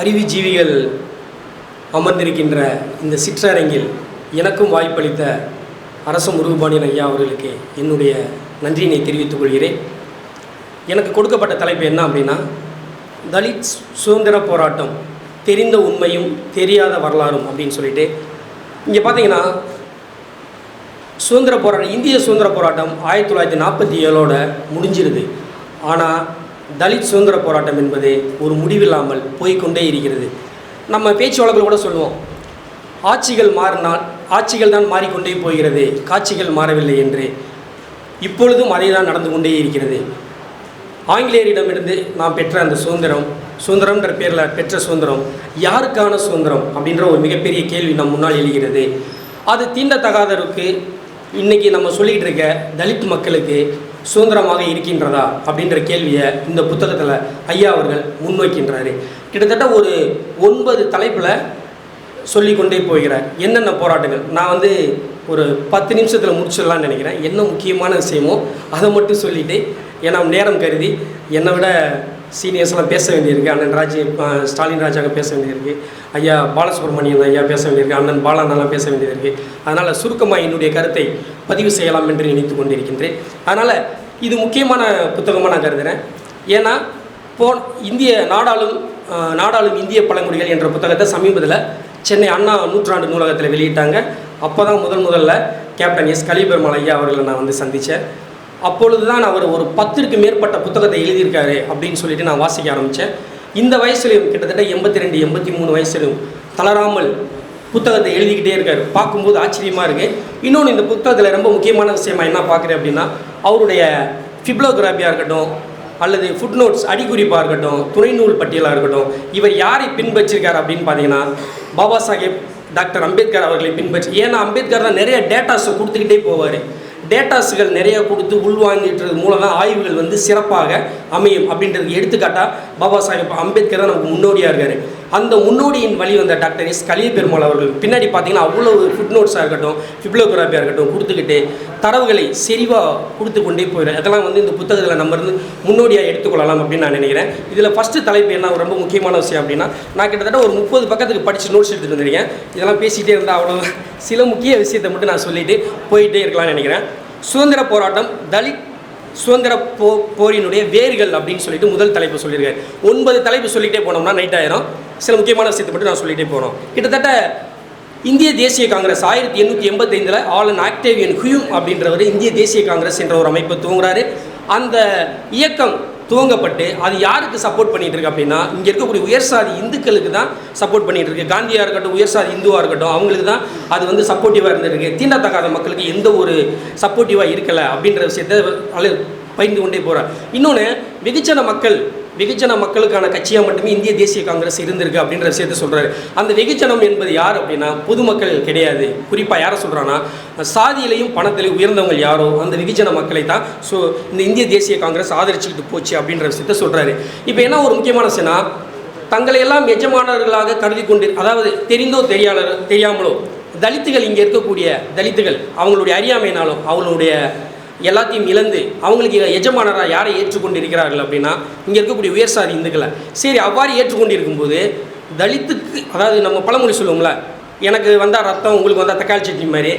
அறிவுஜீவிகள் அமர்ந்திருக்கின்ற இந்த சிற்றரங்கில் எனக்கும் வாய்ப்பளித்த அரச முருகபாண்டியன் ஐயா அவர்களுக்கு என்னுடைய நன்றியினை தெரிவித்துக் கொள்கிறேன். எனக்கு கொடுக்கப்பட்ட தலைப்பு என்ன அப்படின்னா தலித் சுதந்திர போராட்டம் தெரிந்த உண்மையும் தெரியாத வரலாறும் அப்படின்னு சொல்லிட்டு. இங்கே பார்த்தீங்கன்னா சுதந்திர போராட்டம் இந்திய சுதந்திர போராட்டம் ஆயிரத்தி தொள்ளாயிரத்தி நாற்பத்தி ஏழோட முடிஞ்சிருது. ஆனால் தலித் சுதந்திர போராட்டம் என்பது ஒரு முடிவில்லாமல் போய்க்கொண்டே இருக்கிறது. நம்ம பேச்சு வழக்கில் கூட சொல்லுவோம் ஆட்சிகள் மாறினால் ஆட்சிகள் தான் மாறிக்கொண்டே போகிறது காட்சிகள் மாறவில்லை என்று. இப்பொழுதும் அதே தான் நடந்து கொண்டே இருக்கிறது. ஆங்கிலேயரிடமிருந்து நாம் பெற்ற அந்த சுதந்திரம் சுதந்திரம்ன்ற பேரில் பெற்ற சுதந்திரம் யாருக்கான சுதந்திரம் அப்படின்ற ஒரு மிகப்பெரிய கேள்வி நம் முன்னால் எழுகிறது. அது தீண்டத்தகாதருக்கு இன்றைக்கி நம்ம சொல்லிகிட்டு இருக்க தலித் மக்களுக்கு சுதந்திரமாக இருக்கின்றதா அப்படின்ற கேள்வியை இந்த புத்தகத்தில் ஐயா அவர்கள் முன்வைக்கின்றார். கிட்டத்தட்ட ஒரு ஒன்பது தலைப்பில் சொல்லிக்கொண்டே போகிறார். என்னென்ன போராட்டங்கள்? நான் வந்து ஒரு பத்து நிமிஷத்தில் முடிச்சிடலாம்னு நினைக்கிறேன். என்ன முக்கியமான விஷயமோ அதை மட்டும் சொல்லிவிட்டு ஏன்னா நேரம் கருதி என்னை விட சீனியர்ஸ்லாம் பேச வேண்டியிருக்கு. அண்ணன் ராஜி ஸ்டாலின் ராஜாங்க பேச வேண்டியிருக்கு. ஐயா பாலசுப்ரமணியன் ஐயா பேச வேண்டியிருக்கு. அண்ணன் பாலாண்ணெல்லாம் பேச வேண்டியது அதனால் சுருக்கமாக என்னுடைய கருத்தை பதிவு செய்யலாம் என்று நினைத்து கொண்டிருக்கின்றேன். அதனால் இது முக்கியமான புத்தகமாக நான் கருதுகிறேன் ஏன்னா போ இந்திய நாடாளும் நாடாளும் இந்திய பழங்குடிகள் என்ற புத்தகத்தை சமீபத்தில் சென்னை அண்ணா நூற்றாண்டு நூலகத்தில் வெளியிட்டாங்க. அப்போ தான் முதல் முதல்ல கேப்டன் எஸ். கலிபெருமாள் ஐயா அவர்களை நான் வந்து சந்தித்தேன் அப்பொழுது தான் அவர் ஒரு பத்திற்கு மேற்பட்ட புத்தகத்தை எழுதியிருக்காரு அப்படின்னு சொல்லிட்டு நான் வாசிக்க ஆரம்பித்தேன் இந்த வயசுலையும் கிட்டத்தட்ட எண்பத்தி ரெண்டு எண்பத்தி மூணு வயசுலையும் தளராமல் புத்தகத்தை எழுதிக்கிட்டே இருக்கார். பார்க்கும்போது ஆச்சரியமாக இருக்குது இன்னொன்று இந்த புத்தகத்தில் ரொம்ப முக்கியமான விஷயமா என்ன பார்க்குறேன் அப்படின்னா அவருடைய ஃபிப்ளோகிராஃபியாக இருக்கட்டும் அல்லது ஃபுட் நோட்ஸ் அடிக்குறிப்பாக இருக்கட்டும் துணை நூல் பட்டியலாக இருக்கட்டும் இவர் யாரை பின்பற்றிருக்கார் அப்படின்னு பார்த்தீங்கன்னா பாபா சாஹேப் டாக்டர் அம்பேத்கர் அவர்களை பின்பற்றி ஏன்னா அம்பேத்கர் தான் நிறைய டேட்டாஸை கொடுத்துக்கிட்டே போவார். டேட்டாஸுகள் நிறைய கொடுத்து உள்வாங்கிட்டுறது மூலம் தான் ஆய்வுகள் வந்து சிறப்பாக அமையும் அப்படின்றது எடுத்துக்காட்டாக பாபா சாஹேப் அம்பேத்கர் தான் நமக்கு முன்னோடியாக இருக்கார். அந்த முன்னோடியின் வழி வந்த டாக்டர் எஸ் கலிய பெருமாள் அவர்கள். பின்னாடி பார்த்தீங்கன்னா அவ்வளோ ஃபுட் நோட்ஸாக இருக்கட்டும் ஃபிப்ளோகிராஃபியாக இருக்கட்டும் கொடுத்துக்கிட்டு தரவுகளை செறிவாக கொடுத்து கொண்டே போயிடும் அதெல்லாம் வந்து இந்த புத்தகத்தில் நம்ம இருந்து முன்னோடியாக எடுத்துக்கொள்ளலாம் அப்படின்னு நான் நினைக்கிறேன். இதில் ஃபஸ்ட்டு தலைப்பு என்ன ரொம்ப முக்கியமான விஷயம் அப்படின்னா நான் கிட்டத்தட்ட ஒரு முப்பது பக்கத்துக்கு படித்து நோட்ஸ் எடுத்துகிட்டு வந்திருக்கேன். இதெல்லாம் பேசிகிட்டே இருந்தால் அவ்வளோ சில முக்கிய விஷயத்தை மட்டும் நான் சொல்லிவிட்டு போயிட்டே இருக்கலாம்னு நினைக்கிறேன். சுதந்திர போராட்டம் தலித் சுதந்திர போ போரினுடைய வேர்கள் அப்படின்னு சொல்லிட்டு முதல் தலைப்பு சொல்லியிருக்காரு. ஒன்பது தலைப்பு சொல்லிகிட்டே போனோம்னா நைட் ஆயிரும். சில முக்கியமான விஷயத்தை மட்டும் நான் சொல்லிகிட்டே போனோம் கிட்டத்தட்ட இந்திய தேசிய காங்கிரஸ் ஆயிரத்தி எண்ணூற்றி எண்பத்தைந்தில் ஆலன் ஆக்டேவியன் ஹியூம் அப்படின்றவர் இந்திய தேசிய காங்கிரஸ் என்ற ஒரு அமைப்பை தூங்குறாரு அந்த இயக்கம் துவங்கப்பட்டு அது யாருக்கு சப்போர்ட் பண்ணிகிட்டு இருக்கு அப்படின்னா இங்கே இருக்கக்கூடிய உயர்சாதி இந்துக்களுக்கு தான் சப்போர்ட் பண்ணிட்டு இருக்கு. காந்தியாக இருக்கட்டும் உயர்சாதி இந்துவாக இருக்கட்டும் அவங்களுக்கு தான் அது வந்து சப்போர்ட்டிவாக இருந்திருக்கு. தீண்டத்தகாத மக்களுக்கு எந்த ஒரு சப்போர்ட்டிவாக இருக்கலை அப்படின்ற விஷயத்தை அழு பயிர்ந்து கொண்டே போகிறார் இன்னொன்று வெகுச்சன மக்கள் வெகுஜன மக்களுக்கான கட்சியாக மட்டுமே இந்திய தேசிய காங்கிரஸ் இருந்திருக்கு அப்படின்ற விஷயத்தை சொல்கிறாரு அந்த வெகுஜனம் என்பது யார் அப்படின்னா பொதுமக்கள் கிடையாது. குறிப்பாக யாரை சொல்கிறான்னா சாதியிலையும் பணத்திலையும் உயர்ந்தவங்க யாரோ அந்த வெகுஜன மக்களை தான் ஸோ இந்த இந்திய தேசிய காங்கிரஸ் ஆதரிச்சுக்கிட்டு போச்சு அப்படின்ற விஷயத்த சொல்கிறாரு இப்போ என்ன ஒரு முக்கியமான விஷயம்னா தங்களை எல்லாம் எஜமானர்களாக கருதி கொண்டு அதாவது தெரிந்தோ தெரியாத தெரியாமலோ தலித்துகள் இங்கே இருக்கக்கூடிய தலித்துகள் அவங்களுடைய அறியாமையினாலும் அவங்களுடைய எல்லாத்தையும் இழந்து அவங்களுக்கு எஜமானராக யாரை ஏற்றுக்கொண்டிருக்கிறார்கள் அப்படின்னா இங்கே இருக்கக்கூடிய உயர்சாதி இந்துக்களை. சரி அவ்வாறு ஏற்றுக்கொண்டிருக்கும்போது தலித்துக்கு அதாவது நம்ம பழமொழி சொல்லுவோம்ல எனக்கு வந்தால் ரத்தம் உங்களுக்கு வந்தால் தக்காளி சட்னி மாதிரி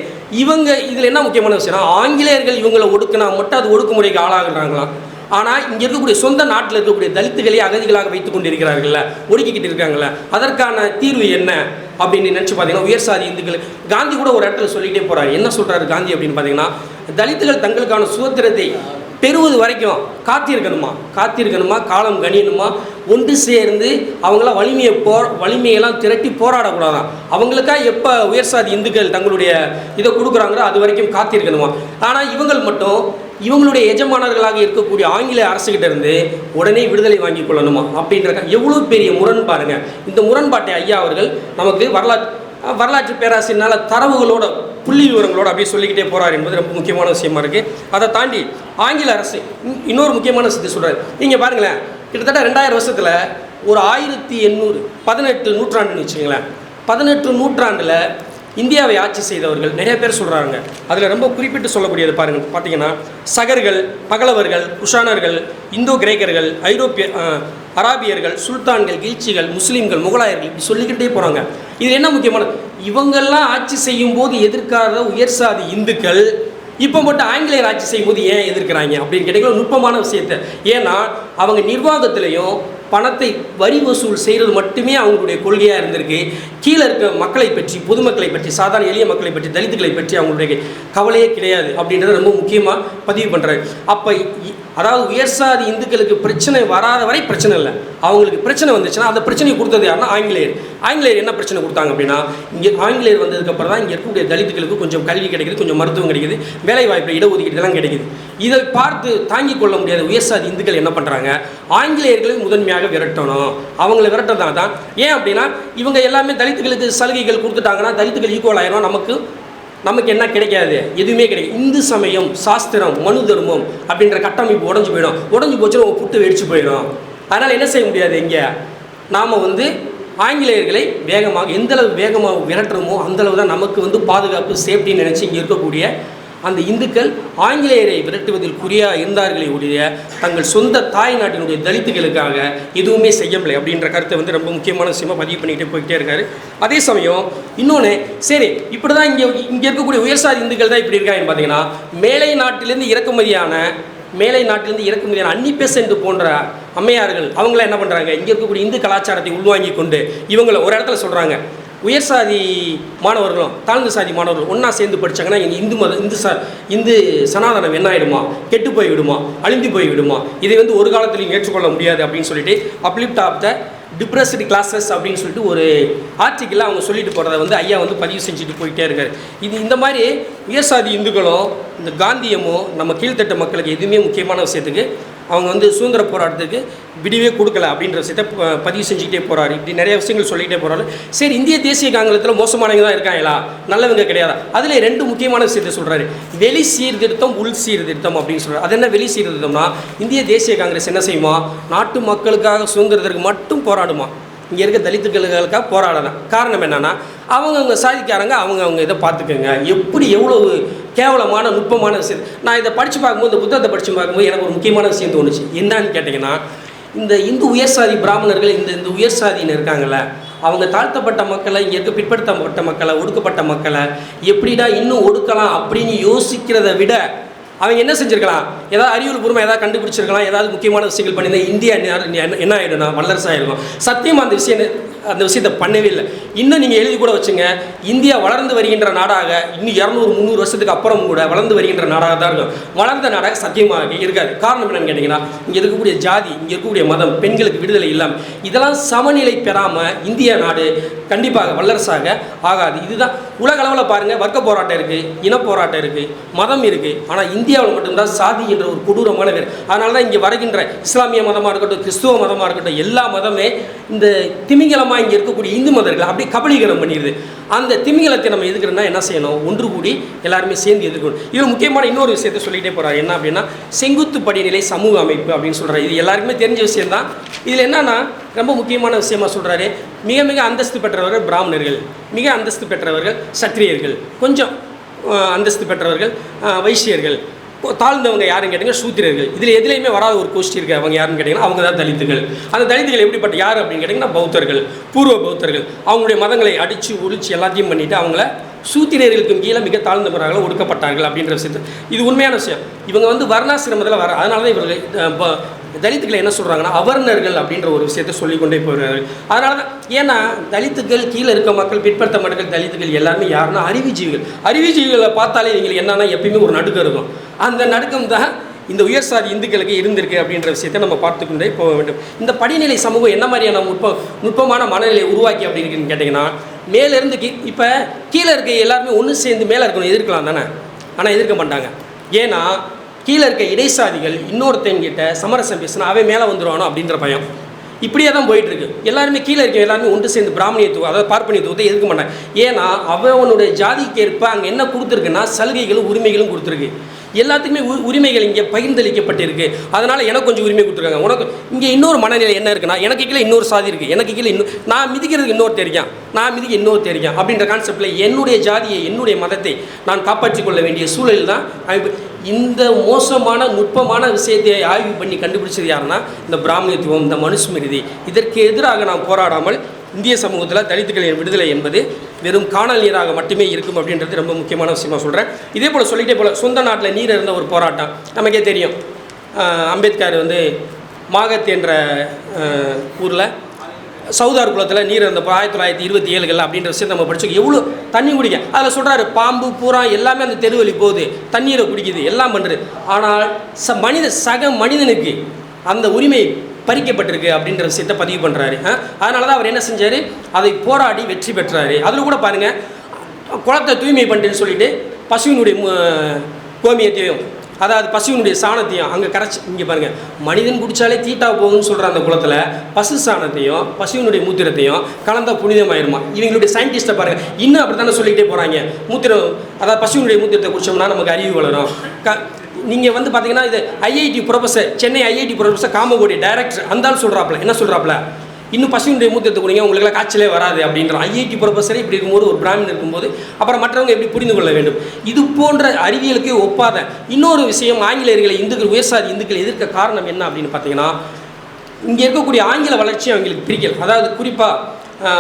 இவங்க இதில் என்ன முக்கியமான விஷயம்னா ஆங்கிலேயர்கள் இவங்களை ஒடுக்குனா மட்டும் அது ஒடுக்குமுறைக்கு ஆளாகிறாங்களாம். ஆனால் இங்கே இருக்கக்கூடிய சொந்த நாட்டில் இருக்கக்கூடிய தலித்துகளை அகதிகளாக வைத்துக் கொண்டிருக்கிறார்கள்ல ஒடுக்கிக்கிட்டு இருக்காங்கள அதற்கான தீர்வு என்ன அப்படின்னு நினச்சி பார்த்தீங்கன்னா உயர்சாதி இந்துக்கள் காந்தி கூட ஒரு இடத்துல சொல்லிகிட்டே போகிறார் என்ன சொல்கிறாரு காந்தி அப்படின்னு பார்த்தீங்கன்னா தலித்துகள் தங்களுக்கான சுதந்திரத்தை பெறுவது வரைக்கும் காத்திருக்கணுமா? காத்திருக்கணுமா? காலம் கணியணுமா ஒன்று சேர்ந்து அவங்களாம் வலிமையை போ வலிமையெல்லாம் திரட்டி போராடக்கூடாதான் அவங்களுக்கா எப்போ உயர்சாதி இந்துக்கள் தங்களுடைய இதை கொடுக்குறாங்களோ அது வரைக்கும் காத்திருக்கணுமா? ஆனால் இவங்கள் மட்டும் இவங்களுடைய எஜமானர்களாக இருக்கக்கூடிய ஆங்கில அரசுகிட்ட இருந்து உடனே விடுதலை வாங்கி கொள்ளணுமா? அப்படின்ற எவ்வளோ பெரிய முரண்பாருங்க இந்த முரண்பாட்டை ஐயா அவர்கள் நமக்கு வரலாற்று வரலாற்று பேராசிரியனால தரவுகளோட புள்ளி விவரங்களோட அப்படியே சொல்லிக்கிட்டே போகிறார் என்பது ரொம்ப முக்கியமான விஷயமா இருக்கு. அதை தாண்டி ஆங்கில அரசு இன்- இன்னொரு முக்கியமான விஷயத்தை சொல்கிறார் நீங்கள் பாருங்களேன் கிட்டத்தட்ட ரெண்டாயிரம் வருஷத்தில் ஒரு ஆயிரத்தி எண்ணூறு பதினெட்டு நூற்றாண்டுன்னு வச்சுக்கோங்களேன். பதினெட்டு நூற்றாண்டில் இந்தியாவை ஆட்சி செய்தவர்கள் நிறைய பேர் சொல்கிறாங்க அதில் ரொம்ப குறிப்பிட்டு சொல்லக்கூடியது பாருங்கள் பார்த்தீங்கன்னா சகர்கள் பகலவர்கள் குஷானர்கள் இந்தோ கிரேக்கர்கள் ஐரோப்பிய அராபியர்கள் சுல்தான்கள் கீழ்ச்சிகள் முஸ்லீம்கள் முகலாயர்கள் இப்படி சொல்லிக்கிட்டே போகிறாங்க இது என்ன முக்கியமான இவங்கெல்லாம் ஆட்சி செய்யும் போது எதிர்க்காத உயர் சாதி இந்துக்கள் இப்போ மட்டும் ஆங்கிலேயர் ஆட்சி செய்யும்போது ஏன் எதிர்க்கிறாங்க அப்படின்னு கேட்டீங்கன்னா நுட்பமான விஷயத்தை. ஏன்னா அவங்க நிர்வாகத்திலையும் பணத்தை வரி வசூல் செய்கிறது மட்டுமே அவங்களுடைய கொள்கையாக இருந்திருக்கு. கீழே இருக்க மக்களை பற்றி பொதுமக்களை பற்றி சாதாரண எளிய மக்களை பற்றி தலித்துகளை பற்றி அவங்களுடைய கவலையே கிடையாது அப்படின்றத ரொம்ப முக்கியமாக பதிவு பண்ணுறாரு அப்போ அதாவது உயர் சாதி இந்துக்களுக்கு பிரச்சனை வராத வரை பிரச்சனை இல்லை. அவங்களுக்கு பிரச்சனை வந்துச்சுன்னா அந்த பிரச்சனையை கொடுத்தது யாருன்னா ஆங்கிலேயர். ஆங்கிலேயர் என்ன பிரச்சனை கொடுத்தாங்க அப்படின்னா இங்கே ஆங்கிலேயர் வந்ததுக்கப்புறம் தான் இங்கே இருக்கக்கூடிய தலித்துகளுக்கு கொஞ்சம் கல்வி கிடைக்குது கொஞ்சம் மருத்துவம் கிடைக்குது வேலை வாய்ப்பில் இடஒதுக்கீடு இதெல்லாம் கிடைக்குது. இதை பார்த்து தாங்கிக் கொள்ள முடியாத உயர் சாதி இந்துக்கள் என்ன பண்ணுறாங்க ஆங்கிலேயர்களை முதன்மையாக விரட்டணும். அவங்களை விரட்டதாக தான் ஏன் அப்படின்னா இவங்க எல்லாமே தலித்துகளுக்கு சலுகைகள் கொடுத்துட்டாங்கன்னா தலித்துகள் ஈக்குவல் ஆயிரும். நமக்கு நமக்கு என்ன கிடைக்காது? எதுவுமே கிடைக்கும் இந்து சமயம் சாஸ்திரம் மனு தர்மம் அப்படின்ற கட்டமைப்பு உடஞ்சு போயிடும். உடஞ்சு போச்சுன்னா புட்டு வெடிச்சு போயிடும். அதனால் என்ன செய்ய முடியாது இங்கே? நாம் வந்து ஆங்கிலேயர்களை வேகமாக எந்தளவு வேகமாக விரட்டுறோமோ அந்தளவு தான் நமக்கு வந்து பாதுகாப்பு சேஃப்டின்னு நினச்சி இங்கே இருக்கக்கூடிய அந்த இந்துக்கள் ஆங்கிலேயரை விரட்டுவதில் குறியாக இருந்தார்களே ஒழிய தங்கள் சொந்த தாய் நாட்டினுடைய தலித்துகளுக்காக எதுவுமே செய்யவில்லை அப்படின்ற கருத்தை வந்து ரொம்ப முக்கியமான விஷயமாக பதிவு பண்ணிக்கிட்டே போய்கிட்டே இருக்காரு. அதே சமயம் இன்னொன்று சரி இப்படி தான் இங்கே இங்கே இருக்கக்கூடிய உயர்சாதி இந்துக்கள் தான் இப்படி இருக்காங்கன்னு பார்த்தீங்கன்னா மேலை நாட்டிலேருந்து இறக்குமதியான மேலை நாட்டிலேருந்து இறக்குமதியான அன்னி பெசன்ட் போன்ற அம்மையார்கள் அவங்களாம் என்ன பண்ணுறாங்க இங்கே இருக்கக்கூடிய இந்து கலாச்சாரத்தை உள்வாங்கி கொண்டு இவங்களை ஒரு இடத்துல சொல்கிறாங்க உயர் சாதி மாணவர்களும் தாழ்ந்த சாதி மாணவர்களும் ஒன்றா சேர்ந்து படிச்சாங்கன்னா எங்கள் இந்து மத இந்து ச இந்து சனாதனம் என்ன ஆகிடுமா கெட்டு போய் விடுமா அழிந்து போய் விடுமா இதை வந்து ஒரு காலத்திலையும் ஏற்றுக்கொள்ள முடியாது அப்படின்னு சொல்லிட்டு uplift of the depressed classes அப்படின்னு சொல்லிட்டு ஒரு ஆர்டிக்கிளில் அவங்க சொல்லிட்டு போகிறத வந்து ஐயா வந்து பதிவு செஞ்சுட்டு போயிட்டே இருக்கார். இது இந்த மாதிரி உயர் சாதி இந்துக்களும் இந்த காந்தியமோ நம்ம கீழ்த்தட்ட மக்களுக்கு எதுவுமே முக்கியமான விஷயத்துக்கு அவங்க வந்து சுதந்திர போராட்டத்துக்கு விடிவே கொடுக்கல அப்படின்ற விஷயத்தை பதிவு செஞ்சுக்கிட்டே போகிறார் இப்படி நிறைய விஷயங்கள் சொல்லிக்கிட்டே போகிறாரு சரி இந்திய தேசிய காங்கிரத்தில் மோசமானவங்க தான் இருக்காங்களா? நல்லவங்க கிடையாதா? அதில் ரெண்டு முக்கியமான விஷயத்தை சொல்கிறாரு வெளி சீர்திருத்தம் உள் சீர்திருத்தம் அப்படின்னு சொல்கிறார் அது என்ன வெளி சீர்திருத்தம்னா இந்திய தேசிய காங்கிரஸ் என்ன செய்யுமா? நாட்டு மக்களுக்காக சுதந்திரத்திற்கு மட்டும் போராடுமா? இங்கே இருக்க தலித்துக்களுக்காக போராடலாம் காரணம் என்னென்னா அவங்கவுங்க சாதிக்காரங்க அவங்க அவங்க இதை பார்த்துக்கோங்க. எப்படி எவ்வளவு கேவலமான நுட்பமான விஷயம். நான் இதை படித்து பார்க்கும்போது இந்த புத்தகத்தை படித்து பார்க்கும்போது எனக்கு ஒரு முக்கியமான விஷயம் தோணுச்சு. என்னன்னு கேட்டிங்கன்னா இந்த இந்து உயர்சாதி பிராமணர்கள் இந்த இந்த உயர் சாதின்னு இருக்காங்கல்ல அவங்க தாழ்த்தப்பட்ட மக்களை இங்கே இருக்க பிற்படுத்தப்பட்ட மக்களை ஒடுக்கப்பட்ட மக்களை எப்படிடா இன்னும் ஒடுக்கலாம் அப்படின்னு யோசிக்கிறத விட அவங்க என்ன செஞ்சிருக்கலாம்? ஏதாவது அறிவியல் பூர்வமாக ஏதாவது கண்டுபிடிச்சிருக்கலாம்? ஏதாவது முக்கியமான விஷயங்கள் பண்ணியிருந்தா இந்தியா என்ன- என்ன- ஆயிடும்னா ஆகிடும்னா வல்லரசாக இருக்கும் சத்தியமாக அந்த விஷயம் அந்த விஷயத்தை பண்ணவே இல்லை. இன்னும் நீங்கள் எழுதி கூட வச்சுங்க இந்தியா வளர்ந்து வருகின்ற நாடாக இன்னும் இரநூறு முந்நூறு வருஷத்துக்கு அப்புறம் கூட வளர்ந்து வருகின்ற நாடாக தான் இருக்கும். வளர்ந்த நாடாக சத்தியமாக இருக்காது. காரணம் என்னன்னு கேட்டிங்கன்னா இங்கே இருக்கக்கூடிய ஜாதி இங்கே இருக்கக்கூடிய மதம் பெண்களுக்கு விடுதலை இல்லாமல் இதெல்லாம் சமநிலை பெறாமல் இந்திய நாடு கண்டிப்பாக வல்லரசாக ஆகாது. இதுதான் உலக அளவில் பாருங்கள் வர்க்க போராட்டம் இருக்குது இன போராட்டம் இருக்குது மதம் இருக்குது ஆனால் இந்தியாவில் மட்டும்தான் சாதி என்ற ஒரு கொடூரமான வேறு. அதனால தான் இங்கே வருகின்ற இஸ்லாமிய மதமாக இருக்கட்டும் கிறிஸ்துவ மதமாக இருக்கட்டும் எல்லா மதமே இந்த திமிங்கலமாக இங்கே இருக்கக்கூடிய இந்து மதர்கள் அப்படியே கபலீகரம் பண்ணிடுது. அந்த திமிங்கலத்தை நம்ம எதுக்குறோம்னா என்ன செய்யணும்? ஒன்று கூடி எல்லாருமே சேர்ந்து எதிர்க்கணும். இது முக்கியமான இன்னொரு விஷயத்தை சொல்லிகிட்டே போகிறார் என்ன அப்படின்னா செங்குத்து படிநிலை சமூக அமைப்பு அப்படின்னு சொல்கிறார் இது எல்லாருக்குமே தெரிஞ்ச விஷயம் தான் இதில் என்னன்னா ரொம்ப முக்கியமான விஷயமா சொல்கிறாரு மிக மிக அந்தஸ்து பெற்றவர்கள் பிராமணர்கள். மிக அந்தஸ்து பெற்றவர்கள் சத்திரியர்கள். கொஞ்சம் அந்தஸ்து பெற்றவர்கள் வைசியர்கள். தாழ்ந்தவங்க யாருன்னு கேட்டிங்கன்னா சூத்திரர்கள். இதில் எதுலேயுமே வராத ஒரு கோஷ்டி இருக்குது அவங்க யாருன்னு கேட்டிங்கன்னா அவங்க தான் தலித்துகள். அந்த தலித்துகள் எப்படிப்பட்ட யார் அப்படின்னு கேட்டிங்கன்னா பௌத்தர்கள் பூர்வ பௌத்தர்கள். அவங்களுடைய மதங்களை அடித்து ஒழிச்சு எல்லாத்தையும் பண்ணிவிட்டு அவங்கள சூத்திரர்களுக்கும் கீழே மிக தாழ்ந்த முறையாக ஒடுக்கப்பட்டார்கள் அப்படின்ற விஷயத்தை இது உண்மையான விஷயம். இவங்க வந்து வர்ணாசிரமத்தில் வர அதனால தான் இவர்கள் தலித்துக்களை என்ன சொல்கிறாங்கன்னா அவர்ணர்கள் அப்படின்ற ஒரு விஷயத்தை சொல்லிக்கொண்டே போகிறார்கள் அதனால தான் ஏன்னா தலித்துக்கள் கீழே இருக்க மக்கள் பிற்படுத்த மக்கள் தலித்துக்கள் எல்லாருமே யாருன்னா அறிவுஜீவிகள். அறிவுஜீவிகளை பார்த்தாலே நீங்கள் என்னன்னா எப்பயுமே ஒரு நடுக்கம் இருக்கும். அந்த நடுக்கம் தான் இந்த உயர் சாதி இந்துக்களுக்கு இருந்திருக்கு அப்படின்ற விஷயத்தை நம்ம பார்த்துக்கொண்டே போக வேண்டும். இந்த படிநிலை சமூகம் என்ன மாதிரியான நுட்ப நுட்பமான மனநிலையை உருவாக்கி அப்படின்னு கேட்டிங்கன்னா மேலேருந்து கீ இப்போ கீழே இருக்க எல்லாருமே ஒன்று சேர்ந்து மேலே இருக்கணும் எதிர்க்கலாம் தானே? ஆனால் எதிர்க்க மாட்டாங்க. ஏன்னா கீழே இருக்க இடைசாதிகள் இன்னொருத்தங்கிட்ட சமரசம் பேசினா அவன் மேலே வந்துடுவானோ அப்படின்ற பயம். இப்படியே தான் போயிட்டுருக்கு. எல்லாருமே கீழே இருக்க எல்லாருமே ஒன்று சேர்ந்து பிராமணியத்துவம் அதாவது பார்ப்பனியத்துவத்தை எதுக்க மாட்டாங்க. ஏன்னா அவனுடைய ஜாதிக்கு ஏற்ப அங்கே என்ன கொடுத்துருக்குன்னா சலுகைகளும் உரிமைகளும் கொடுத்துருக்கு. எல்லாத்துக்குமே உ- உரிமைகள் இங்கே பகிர்ந்தளிக்கப்பட்டிருக்கு. அதனால் எனக்கு கொஞ்சம் உரிமை கொடுத்துருக்காங்க. உனக்கு இங்கே இன்னொரு மனநிலை என்ன இருக்குன்னா எனக்கு கீழே இன்னொரு சாதி இருக்குது எனக்கு கீழே இன்னும் நான் மிதிக்கிறதுக்கு இன்னொரு தெரியும் நான் மிதிக்க இன்னொரு தெரியும் அப்படின்ற கான்செப்டில் என்னுடைய ஜாதியை என்னுடைய மதத்தை நான் காப்பாற்றிக் கொள்ள வேண்டிய சூழலில் தான் அமைப்பு- இந்த மோசமான நுட்பமான விஷயத்தை ஆய்வு பண்ணி கண்டுபிடிச்சது யாருன்னா இந்த பிராமணியத்துவம் இந்த மனுஸ்மிருதி. இதற்கு எதிராக நாம் போராடாமல் இந்திய சமூகத்தில் தலித்துகளின் விடுதலை என்பது வெறும் காணல் நீராக மட்டுமே இருக்கும் அப்படின்றது ரொம்ப முக்கியமான விஷயமா சொல்கிறேன் இதே போல் சொல்லிட்டே போல் சொந்த நாட்டில் நீர் இருந்த ஒரு போராட்டம். நமக்கே தெரியும். அம்பேத்கர் வந்து மாகத் என்ற ஊரில் சவுதார் குளத்தில் நீர் இருந்தப்போ ஆயிரத்தி தொள்ளாயிரத்தி இருபத்தி ஏழுகள் அப்படின்ற விஷயத்தை நம்ம படிச்சு எவ்வளோ தண்ணி குடிக்க அதில் சொல்கிறாரு பாம்பு பூரா எல்லாமே அந்த தெருவலி போகுது. தண்ணீரை குடிக்குது எல்லாம் பண்ணுறது ஆனால் ச மனித சக மனிதனுக்கு அந்த உரிமை பறிக்கப்பட்டிருக்கு அப்படின்ற விஷயத்தை பதிவு பண்ணுறாரு அதனால தான் அவர் என்ன செஞ்சார்? அதை போராடி வெற்றி பெற்றாரு. அதில் கூட பாருங்கள் குளத்தை தூய்மை பண்ணுறேன்னு சொல்லிட்டு பசுவினுடைய கோமியத்தையும் அதாவது பசுவினுடைய சாணத்தையும் அங்கே கரைச்சி இங்கே பாருங்கள் மனிதன் குடித்தாலே தீட்டா போகும்னு சொல்கிற அந்த குளத்தில் பசு சாணத்தையும் பசுவினுடைய மூத்திரத்தையும் கலந்தா புனிதமாயிருமா? இவங்களுடைய சயின்டிஸ்ட்டை பாருங்கள் இன்னும் அப்படி தானே சொல்லிக்கிட்டே போகிறாங்க மூத்திரம் அதாவது பசுவினுடைய மூத்திரத்தை குடிச்சோம்னா நமக்கு அறிவு வளரும். க நீங்கள் வந்து பார்த்தீங்கன்னா இது IIT professor Chennai IIT professor Kamakoti director அந்தாலும் சொல்கிறாப்புல என்ன சொல்கிறாப்புல இன்னும் பசுவினுடைய மூத்த குடிங்க உங்களுக்குலாம் காய்ச்சலே வராது அப்படின்ற ஐஐடி ப்ரொஃபஸரே இப்படி இருக்கும்போது ஒரு பிராமின் இருக்கும்போது அப்புறம் மற்றவங்க எப்படி புரிந்து கொள்ள வேண்டும்? இது போன்ற அறிவியலுக்கு ஒப்பாத இன்னொரு விஷயம் ஆங்கிலேயர்களை இந்துக்கள் உயர்சாதி இந்துக்கள் எதிர்க்க காரணம் என்ன அப்படின்னு பார்த்தீங்கன்னா இங்கே இருக்கக்கூடிய ஆங்கில வளர்ச்சி அவங்களுக்கு பிரிக்கல் அதாவது குறிப்பாக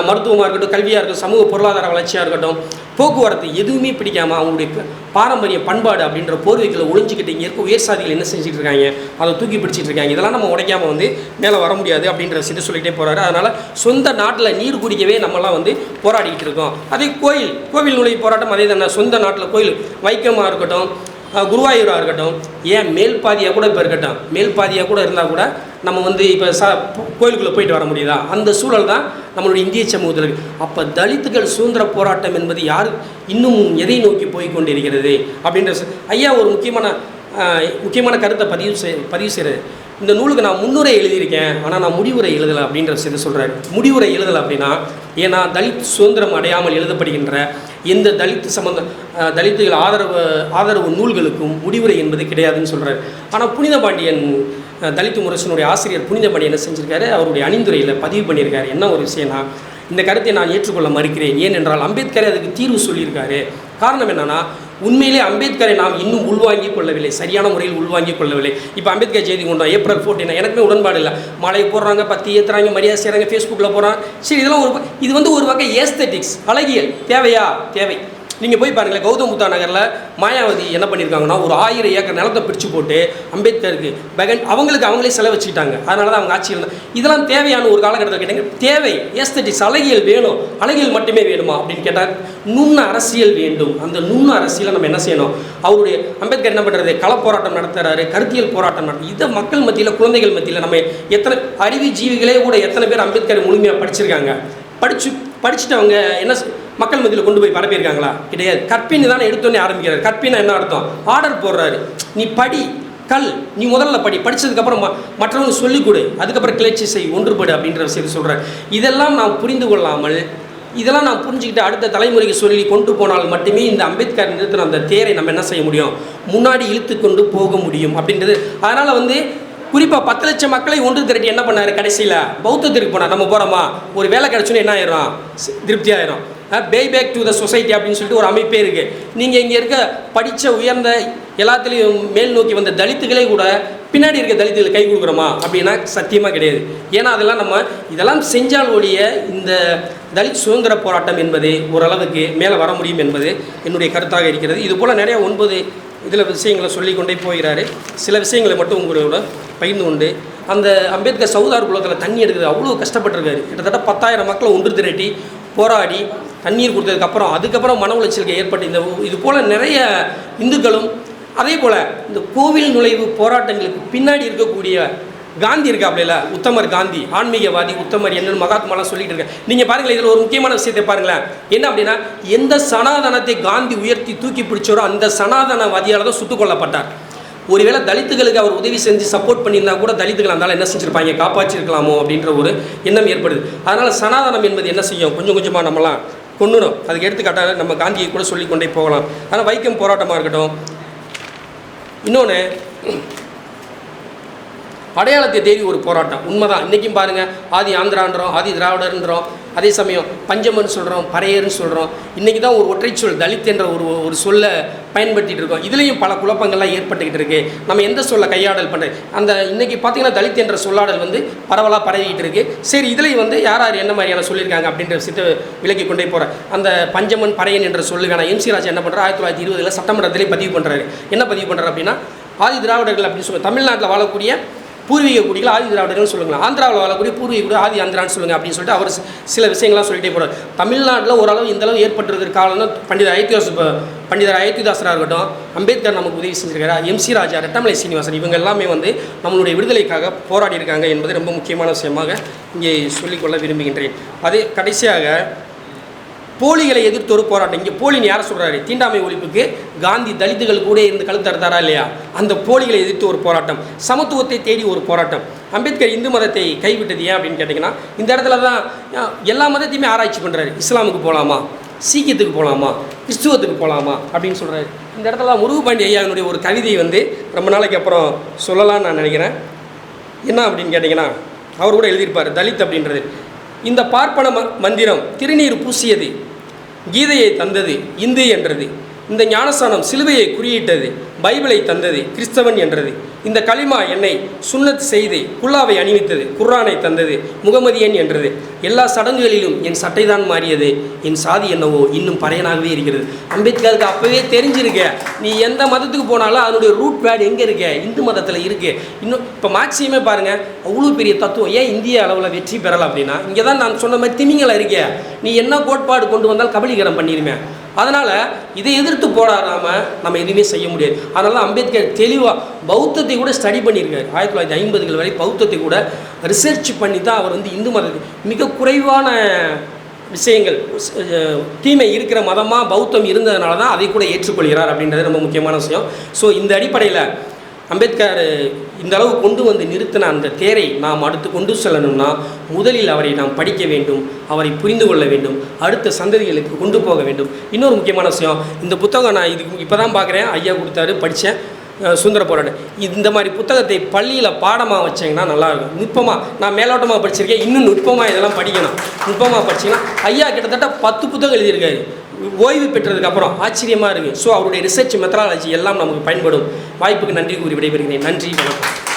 மருத்துவமாக இருக்கட்டும் கல்வியாக இருக்கட்டும் சமூக பொருளாதார வளர்ச்சியாக இருக்கட்டும் போக்குவரத்து எதுவுமே பிடிக்காமல் அவங்களுடைய பாரம்பரிய பண்பாடு அப்படின்ற போர்வைகளை ஒழிஞ்சிக்கிட்டு இங்கே இருக்க உயர்சாதிகள் என்ன செஞ்சுட்டு இருக்காங்க அதை தூக்கி பிடிச்சிட்டு இருக்காங்க. இதெல்லாம் நம்ம உடைக்காமல் வந்து மேலே வர முடியாது அப்படின்ற விஷயத்தை சொல்லிகிட்டே போகிறாரு அதனால் சொந்த நாட்டில் நீர் குடிக்கவே நம்மலாம் வந்து போராடிக்கிட்டு இருக்கோம். அதே கோயில் கோவில் நுழைவு போராட்டம் அதே தானே சொந்த நாட்டில் கோயில் வைக்கமாக இருக்கட்டும் குருவாயூராக இருக்கட்டும் ஏன் மேல் பாதியாக கூட இப்போ இருக்கட்டும் மேல் பாதியாக கூட இருந்தால் கூட நம்ம வந்து இப்போ ச கோயிலுக்குள்ளே போயிட்டு வர முடியுதா? அந்த சூழல் தான் நம்மளுடைய இந்திய சமூகத்தில் இருக்குது அப்போ தலித்துகள் சுதந்திர போராட்டம் என்பது யார்? இன்னும் எதை நோக்கி போய் கொண்டிருக்கிறது? அப்படின்ற ஐயா ஒரு முக்கியமான முக்கியமான கருத்தை பதிவு செய் பதிவு செய்கிறது இந்த நூலுக்கு நான் முன்னுரை எழுதியிருக்கேன் ஆனால் நான் முடிவுரை எழுதலை அப்படின்ற விஷயத்தை சொல்கிறேன் முடிவுரை எழுதலை அப்படின்னா ஏன்னா தலித் சுதந்திரம் அடையாமல் எழுதப்படுகின்ற எந்த தலித் சம்பந்த தலித்துகள் ஆதரவு ஆதரவு நூல்களுக்கும் முடிவுரை என்பது கிடையாதுன்னு சொல்கிறார் ஆனால் புனித பாண்டியன் தலித் முரசனுடைய ஆசிரியர் புனித பாண்டியன் என்ன செஞ்சிருக்காரு? அவருடைய அணிந்துரையில் பதிவு பண்ணியிருக்காரு. என்ன ஒரு விஷயம்னா இந்த கருத்தை நான் ஏற்றுக்கொள்ள மறுக்கிறேன். ஏனென்றால் அம்பேத்கரை அதுக்கு தீர்வு சொல்லியிருக்காரு. காரணம் என்னன்னா உண்மையிலே அம்பேத்கரை நாம் இன்னும் உள்வாங்கிக் கொள்ளவில்லை. சரியான முறையில் உள்வாங்கிக் கொள்ளவில்லை. இப்போ அம்பேத்கர் செய்தி கொண்டோம் ஏப்ரல் ஃபோர்டீன் எனக்குமே உடன்பாடு இல்லை. மழை போடுறாங்க பத்தி ஏற்றுறாங்க மரியாதை செய்கிறாங்க ஃபேஸ்புக்கில் போகிறாங்க சரி இதெல்லாம் ஒரு இது வந்து ஒரு வகை ஏஸ்தட்டிக்ஸ் அழகியல். தேவையா? தேவை. நீங்கள் போய் பாருங்களேன் கௌதம் புத்தா நகரில் மாயாவதி என்ன பண்ணியிருக்காங்கன்னா ஒரு ஆயிரம் ஏக்கர் நிலத்தை பிரித்து போட்டு அம்பேத்கருக்கு பகன் அவங்களுக்கு அவங்களே செலவச்சுக்கிட்டாங்க. அதனால தான் அவங்க ஆட்சியில் இருந்தாங்க. இதெல்லாம் தேவையான ஒரு காலகட்டத்தில் கேட்டாங்க தேவை ஏஸ்தட்டிக்ஸ் அழகியல் வேணும் அழகியல் மட்டுமே வேணுமா அப்படின்னு கேட்டால் நுண்ண அரசியல் வேண்டும். அந்த நுண்ண அரசியலை நம்ம என்ன செய்யணும்? அவருடைய அம்பேத்கர் என்ன பண்ணுறது கள போராட்டம் நடத்துகிறாரு கருத்தியல் போராட்டம் நடத்து இதை மக்கள் மத்தியில் குழந்தைகள் மத்தியில் நம்ம எத்தனை அறிவு ஜீவிகளே கூட எத்தனை பேர் அம்பேத்கர் முழுமையாக படிச்சிருக்காங்க. படிச்சு படிச்சுட்டு அவங்க என்ன மக்கள் மத்தியில் கொண்டு போய் பரப்பியிருக்காங்களா? கிடையாது. கற்பின்னு தானே எடுத்தோன்னே ஆரம்பிக்கிறார். கற்பின்னா என்ன அர்த்தம்? ஆர்டர் போடுறாரு. நீ படி கல். நீ முதல்ல படி. படிச்சதுக்கப்புறம் ம- மற்றவங்க சொல்லிக் கொடு அதுக்கப்புறம் கிளர்ச்சி செய் ஒன்றுபடு அப்படின்ற விஷயத்தை சொல்கிறார் இதெல்லாம் நாம் புரிந்து கொள்ளாமல் இதெல்லாம் நான் புரிஞ்சுக்கிட்டு அடுத்த தலைமுறைக்கு சொல்லி கொண்டு போனால் மட்டுமே இந்த அம்பேத்கர் நிறுத்தின அந்த தேரை நம்ம என்ன செய்ய முடியும்? முன்னாடி இழுத்து கொண்டு போக முடியும் அப்படின்றது. அதனால் வந்து குறிப்பாக பத்து லட்சம் மக்களை ஒன்று திரட்டி என்ன பண்ணார்? கடைசியில் பௌத்தத்திற்கு போனார். நம்ம போகிறோமா ஒரு வேலை கிடச்சோன்னு என்ன ஆயிரும்? திருப்தி ஆயிரும். Pay back to the society அப்படின்னு சொல்லிட்டு ஒரு அமைப்பே இருக்குது நீங்கள் இங்கே இருக்க படித்த உயர்ந்த எல்லாத்துலேயும் மேல் நோக்கி வந்த தலித்துகளே கூட பின்னாடி இருக்க தலித்துகள் கை கொடுக்குறோமா? அப்படின்னா சத்தியமாக கிடையாது. ஏன்னா அதெல்லாம் நம்ம இதெல்லாம் செஞ்சால் ஒழிய இந்த தலித் சுதந்திர போராட்டம் என்பது ஓரளவுக்கு மேலே வர முடியும் என்பது என்னுடைய கருத்தாக இருக்கிறது. இது போல் நிறையா ஒன்பது இதில் விஷயங்களை சொல்லிக்கொண்டே போகிறாரு. சில விஷயங்களை மட்டும் உங்களோட பகிர்ந்து கொண்டு அந்த அம்பேத்கர் சவுதார் குளத்தில் தண்ணி எடுக்கிறது அவ்வளோ கஷ்டப்பட்டிருக்காரு. கிட்டத்தட்ட பத்தாயிரம் மக்களை ஒன்று திரட்டி போராடி தண்ணீர் கொடுத்ததுக்கப்புறம் அதுக்கப்புறம் மன உளைச்சலுக்கு ஏற்பட்டு இந்த இது போல் நிறைய இந்துக்களும் அதே போல் இந்த கோவில் நுழைவு போராட்டங்களுக்கு பின்னாடி இருக்கக்கூடிய காந்தி இருக்காப்ல உத்தமர் காந்தி ஆன்மீகவாதி உத்தமர் என்னன்னு மகாத்மாலாம் சொல்லிட்டு இருக்கேன் நீங்கள் பாருங்களேன் இதில் ஒரு முக்கியமான விஷயத்தை பாருங்களேன். என்ன அப்படின்னா எந்த சனாதனத்தை காந்தி உயர்த்தி தூக்கி பிடிச்சாரோ அந்த சனாதனவாதியால் தான் சுட்டுக் கொல்லப்பட்டார். ஒருவேளை தலித்துகளுக்கு அவர் உதவி செஞ்சு சப்போர்ட் பண்ணியிருந்தா கூட தலித்துகள் இருந்தாலும் என்ன செஞ்சுருப்பாங்க? காப்பாற்றிருக்கலாமோ அப்படின்ற ஒரு எண்ணம் ஏற்படுது. அதனால் சனாதனம் என்பது என்ன செய்யும்? கொஞ்சம் கொஞ்சமாக நம்மலாம் கொண்டுடும் அதுக்கு எடுத்துக்காட்டாக நம்ம காந்தியை கூட சொல்லிக்கொண்டே போகலாம். ஆனால் வைக்கம் போராட்டமாக இருக்கட்டும். இன்னொன்று அடையாளத்தை தேடி ஒரு போராட்டம். உண்மைதான். இன்றைக்கும் பாருங்கள் ஆதி ஆந்திரான்றோம் ஆதி திராவிடர்ன்றோம் அதே சமயம் பஞ்சமன் சொல்கிறோம் பறையர்னு சொல்கிறோம் இன்றைக்கி தான் ஒரு ஒற்றை சொல் தலித் என்ற ஒரு ஒரு சொல்லை பயன்படுத்திகிட்டு இருக்கோம். இதுலேயும் பல குழப்பங்கள்லாம் ஏற்பட்டுக்கிட்டு இருக்குது நம்ம எந்த சொல்லை கையாடல் பண்ணுறது அந்த இன்றைக்கி பார்த்தீங்கன்னா தலித் என்ற சொல்லாடல் வந்து பரவலாக பரவிக்கிட்டு இருக்குது சரி இதுலேயும் வந்து யார் யார் என்ன மாதிரியான சொல்லியிருக்காங்க அப்படின்ற சித்த விலக்கி கொண்டே போகிறேன் அந்த பஞ்சமன் பறையன் என்ற சொல்லுக்கான எம்சி ராஜா என்ன பண்ணுறாரு ஆயிரத்தி தொள்ளாயிரத்தி இருபதில் சட்டமன்றத்திலே பதிவு பண்ணுறாரு என்ன பதிவு பண்ணுறாரு அப்படின்னா ஆதி திராவிடர்கள் அப்படின்னு சொல்லி தமிழ்நாட்டில் வாழக்கூடிய பூர்வீக குடிகள் ஆதி திராவிடர்கள் சொல்லுங்க ஆந்திராவில் வாழக்கூடிய பூர்வீக குடி ஆதி ஆந்திரான்னு சொல்லுங்க அப்படின்னு சொல்லிட்டு அவர் சில விஷயங்கள்லாம் சொல்லிட்டே போகிறார் தமிழ்நாட்டில் ஓரளவு இந்த அளவு ஏற்பட்டிருக்கிற காலம்னா பண்டித அயோத்தியாஸ் பண்டிதர் அயோத்திதாசராக இருக்கட்டும் அம்பேத்கர் நமக்கு உதவி செஞ்சிருக்காரு. எம்சி ராஜா ரெட்டமலை சீனிவாசன் இவங்க எல்லாமே வந்து நம்மளுடைய விடுதலைக்காக போராடி இருக்காங்க என்பது ரொம்ப முக்கியமான விஷயமாக இங்கே சொல்லிக்கொள்ள விரும்புகின்றேன். அதே கடைசியாக போலிகளை எதிர்த்து ஒரு போராட்டம். இங்கே போலின்னு யாரை சொல்கிறாரு தீண்டாமை ஒழிப்புக்கு காந்தி தலித்துகள் கூட இருந்து கழுத்தறுத்தாரா இல்லையா? அந்த போலிகளை எதிர்த்து ஒரு போராட்டம். சமத்துவத்தை தேடி ஒரு போராட்டம். அம்பேத்கர் இந்து மதத்தை கைவிட்டது ஏன் அப்படின்னு கேட்டிங்கன்னா இந்த இடத்துல தான் எல்லா மதத்தையுமே ஆராய்ச்சி பண்ணுறாரு இஸ்லாமுக்கு போகலாமா சீக்கியத்துக்கு போகலாமா கிறிஸ்துவத்துக்கு போகலாமா அப்படின்னு சொல்கிறாரு இந்த இடத்துல முருகுபாண்டி ஐயாவினுடைய ஒரு கவிதை வந்து ரொம்ப நாளைக்கு அப்புறம் சொல்லலாம்னு நான் நினைக்கிறேன். என்ன அப்படின்னு கேட்டிங்கன்னா அவர் கூட எழுதியிருப்பார் தலித் அப்படின்றது. இந்த பார்ப்பன ம மந்திரம் திருநீர் பூசியது. கீதையை தந்தது இந்து என்றது. இந்த ஞானஸ்தானம் சிலுவையை குறியிட்டது பைபிளை தந்தது கிறிஸ்தவன் என்றது. இந்த களிமா என்னை சுண்ணத் செய்து குல்லாவை அணிவித்தது குர்ரானை தந்தது முகமதியன் என்றது. எல்லா சடங்குகளிலும் என் சட்டைதான் மாறியது. என் சாதி என்னவோ இன்னும் பறையனாகவே இருக்கிறது. அம்பேத்கருக்கு அப்போவே தெரிஞ்சிருக்க நீ எந்த மதத்துக்கு போனாலும் அதனுடைய ரூட் பேட் எங்கே இருக்க? இந்து மதத்தில் இருக்கு. இன்னும் இப்போ மேக்ஸிமே பாருங்கள் அவ்வளோ பெரிய தத்துவம். ஏன் இந்திய அளவில் வெற்றி பெறலை அப்படின்னா இங்கே தான் நான் சொன்ன மாதிரி திமிங்கலம் இருக்கே. நீ என்ன கோட்பாடு கொண்டு வந்தால் கபலீகரம் பண்ணிடுமே அதனால் இதை எதிர்த்து போராடாமல் நம்ம எதுவுமே செய்ய முடியாது. அதனால் அம்பேத்கர் தெளிவாக பௌத்தத்தை கூட ஸ்டடி பண்ணியிருக்காரு. ஆயிரத்தி தொள்ளாயிரத்தி ஐம்பதுகள் வரை பௌத்தத்தை கூட ரிசர்ச் பண்ணி தான் அவர் வந்து இந்து மதத்துக்கு மிக குறைவான விஷயங்கள் தீமை இருக்கிற மதமாக பௌத்தம் இருந்ததுனால தான் அதை கூட ஏற்றுக்கொள்கிறார் அப்படின்றது ரொம்ப முக்கியமான விஷயம். ஸோ இந்த அடிப்படையில் அம்பேத்கர் இந்த அளவு கொண்டு வந்து நிறுத்தின அந்த தேரை நாம் அடுத்து கொண்டு செல்லணும்னா முதலில் அவரை நாம் படிக்க வேண்டும் அவரை புரிந்து கொள்ள வேண்டும் அடுத்த சந்ததிகளுக்கு கொண்டு போக வேண்டும். இன்னொரு முக்கியமான விஷயம் இந்த புத்தகம் நான் இது இப்போ தான் பார்க்குறேன். ஐயா கொடுத்தாரு படித்தேன் சுந்தர போராட்டம். இந்த மாதிரி புத்தகத்தை பள்ளியில் பாடமாக வச்சீங்கன்னா நல்லாயிருக்கும் நுட்பமாக நான் மேலோட்டமாக படிச்சிருக்கேன். இன்னும் நுட்பமாக இதெல்லாம் படிக்கணும். நுட்பமாக படிச்சிங்கன்னா ஐயா கிட்டத்தட்ட பத்து புத்தகம் எழுதியிருக்காரு. ஓய்வு பெற்றதுக்கப்புறம் ஆச்சரியமாக இருக்குது ஸோ அவருடைய ரிசர்ச் மெத்தடாலஜி எல்லாம் நமக்கு பயன்படும். வாய்ப்புக்கு நன்றி கூறி விடைபெறுகிறேன். நன்றி வணக்கம்.